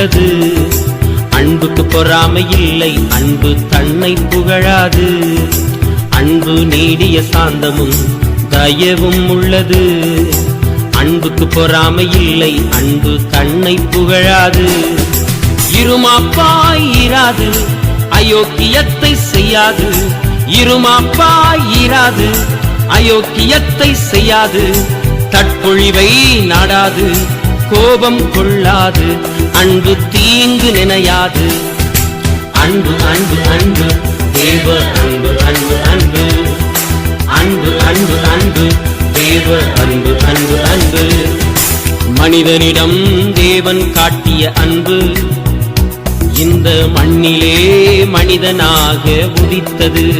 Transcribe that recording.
உள்ளது அன்புக்கு பொறாமை இல்லை அன்பு தன்னை புகழாது. அன்பு நீடிய சாந்தமும் தயவும் உள்ளது. அன்புக்கு பொறாமை இல்லை அன்பு தன்னை புகழாது. இருமாப்பாயிராது அயோக்கியத்தை செய்யாது. இருமாப்பாயிராது அயோக்கியத்தை செய்யாது. தற்பொழிவை நாடாது கோபம் கொள்ளாது. அன்பு தீங்கு நினையாது. அன்பு அன்பு அன்பு. தேவ அன்பு அன்பு அன்பு. அன்பு அன்பு அன்பு. தேவ அன்பு அன்பு அன்பு. மனிதனிடம் தேவன் காட்டிய அன்பு. இந்த மண்ணிலே மனிதனாக உதித்தது.